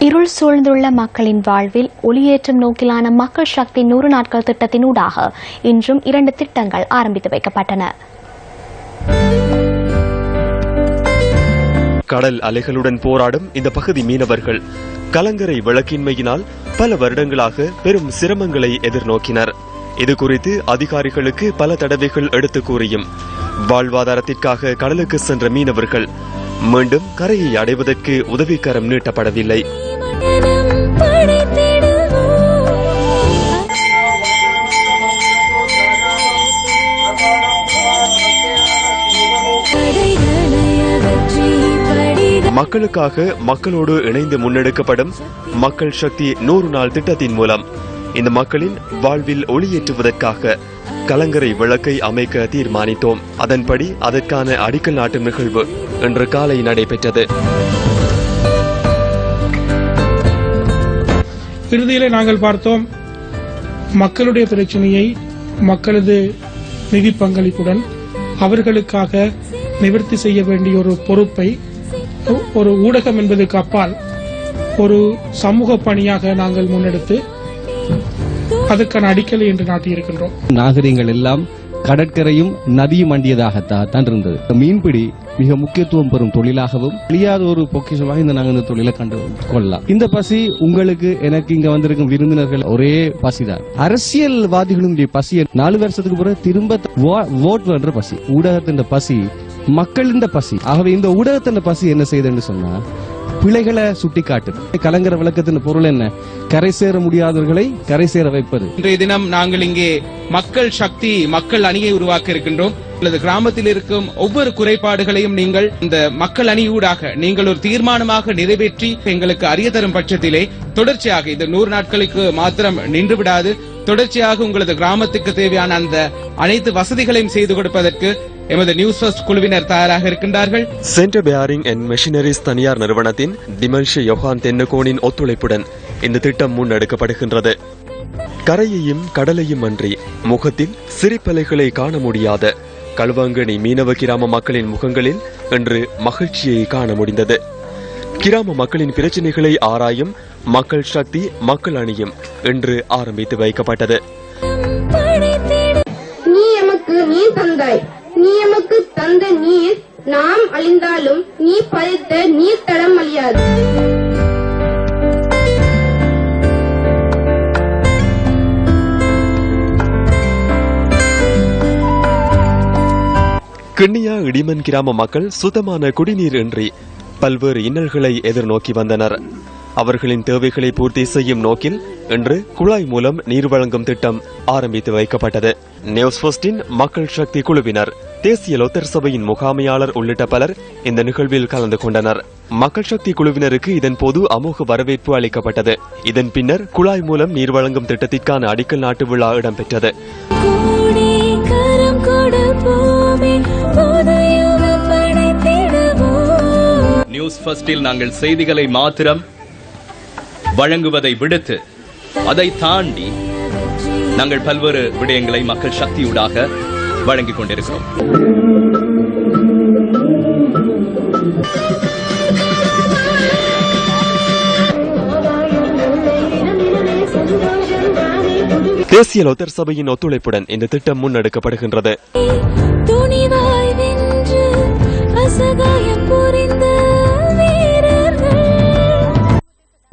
இருள் சூழ்ந்துள்ள மக்களின் வாழ்வில் ஒளியேற்றும் நோக்கிலான மக்கள் சக்தி நூறு நாட்கள் திட்டத்தினூடாக இன்றும் இரண்டு திட்டங்கள் ஆரம்பித்து வைக்கப்பட்டன. கடல் அலைகளுடன் போராடும் இந்த பகுதி மீனவர்கள் கலங்கரை விளக்கின்மையினால் பல வருடங்களாக பெரும் சிரமங்களை எதிர்நோக்கினர். இது குறித்து அதிகாரிகளுக்கு பல தடவைகள் எடுத்து கூறியும். வாழ்வாதாரத்திற்காக கடலுக்கு சென்ற மீனவர்கள் மீண்டும் கரையை அடைவதற்கு உதவிக்கரம் நீட்டப்படவில்லை. மக்களுக்காக மக்களோடு இணைந்து முன்னெடுக்கப்படும் மக்கள் சக்தி நூறு நாள் திட்டத்தின் மூலம் இந்த மக்களின் வாழ்வில் ஒளியேற்றுவதற்காக கலங்கரை விளக்கை அமைக்க தீர்மானித்தோம். அதன்படி அதற்கான அடிக்கல் நாட்டு நிகழ்வு இன்று காலை நடைபெற்றது. இறுதியிலே நாங்கள் பார்த்தோம் மக்களுடைய பிரச்சனையை மக்களது நிதி பங்களிப்புடன் அவர்களுக்காக நிவர்த்தி செய்ய வேண்டிய ஒரு பொறுப்பை ஒரு ஊடகம் என்பதற்கு அப்பால் ஒரு சமூக பணியாக நாங்கள் முன்னெடுத்து அதற்கான அடிக்கலை என்று நாட்டியிருக்கின்றோம். நாகரிகங்கள் எல்லாம் கடற்கரையும் நதியும் அண்டியதாகத்தான் இருந்தது. மீன்பிடி மிக முக்கியத்துவம் பெறும் தொழிலாகவும் அழியாத ஒரு பொக்கிஷமாக இந்த நாங்கள் இந்த தொழிலை கண்டு கொள்ளலாம். இந்த பசி உங்களுக்கு எனக்கு இங்க வந்திருக்கும் விருந்தினர்கள் ஒரே பசிதான். அரசியல்வாதிகளுடைய பசியை நாலு வருஷத்துக்கு பிறகு திரும்ப ஓட் பண்ற பசி ஊடகத்தின் பசி மக்களின் பசி. ஆகவே இந்த ஊடகத்தின் பசி என்ன செய்யுதுன்னு சொன்னா பிழைகளை சுட்டிக்காட்டு கலங்கர விளக்கத்தின் பொருள் என்ன? கரை சேர முடியாதவர்களை கரை சேர வைப்பது. இன்றைய தினம் நாங்கள் இங்கே மக்கள் சக்தி மக்கள் அணியை உருவாக்க இருக்கின்றோம். அல்லது கிராமத்தில் இருக்கும் ஒவ்வொரு குறைபாடுகளையும் நீங்கள் இந்த மக்கள் அணியூடாக நீங்கள் ஒரு தீர்மானமாக நிறைவேற்றி எங்களுக்கு அறிய தரும் பட்சத்திலே தொடர்ச்சியாக இந்த நூறு நாட்களுக்கு மாத்திரம் நின்று விடாது. தொடர்ச்சியாக உங்களது கிராமத்துக்கு தேவையான அந்த அனைத்து வசதிகளையும் செய்து கொடுப்பதற்கு எமது நியூஸ் ஃபர்ஸ்ட் குழுவினர் தயாராக இருக்கின்றார்கள். சென்டர் பேரிங் அண்ட் மெஷினரிஸ் தனியார் நிறுவனத்தின் டிமன்ஷ யோகான் தென்னகோனின் ஒத்துழைப்புடன் இந்த திட்டம் முன்னெடுக்கப்படுகின்றது. கரையையும் கடலையும் அன்றி முகத்தில் சிரிப்பலைகளை காண முடியாத களுவாங்கனி மீனவ கிராம மக்களின் முகங்களில் இன்று மகிழ்ச்சியை காண முடிந்தது. கிராம மக்களின் பிரச்சனைகளை ஆராயும் மக்கள் சக்தி மக்கள் அணியும் இன்று ஆரம்பித்து வைக்கப்பட்டது. நீ எமக்கு நீ தந்தாய் நீ எமக்கு தந்த நீர் நாம் அழிந்தாலும் நீ படைத்த நீர் தடம் அழியாது. கிண்ணியா இடிமன் கிராம மக்கள் சுத்தமான குடிநீர் இன்றி பல்வேறு இன்னல்களை எதிர்நோக்கி வந்தனர். அவர்களின் தேவைகளை பூர்த்தி செய்யும் நோக்கில் இன்று குழாய் மூலம் நீர் வழங்கும் திட்டம் ஆரம்பித்து வைக்கப்பட்டது. நியூஸ் போஸ்டின் மக்கள் சக்தி குழுவினர் தேசிய லோத்தர் சபையின் முகாமையாளர் உள்ளிட்ட பலர் இந்த நிகழ்வில் கலந்து கொண்டனர். மக்கள் சக்தி குழுவினருக்கு இதன் போது அமோக வரவேற்பு அளிக்கப்பட்டது. இதன் பின்னர் குழாய் மூலம் நீர் வழங்கும் திட்டத்திற்கான அடிக்கல் நாட்டு விழா இடம்பெற்றது. நியூஸ் ஃபர்ஸ்டில் நாங்கள் செய்திகளை மாத்திரம் வழங்குவதை விடுத்து அதை தாண்டி நாங்கள் பல்வேறு விடயங்களை மக்கள் சக்தியூடாக வழங்கிக் கொண்டிருக்கிறோம். தேசிய லோத்தர் சபையின் ஒத்துழைப்புடன் இந்த திட்டம் முன்னெடுக்கப்படுகின்றது.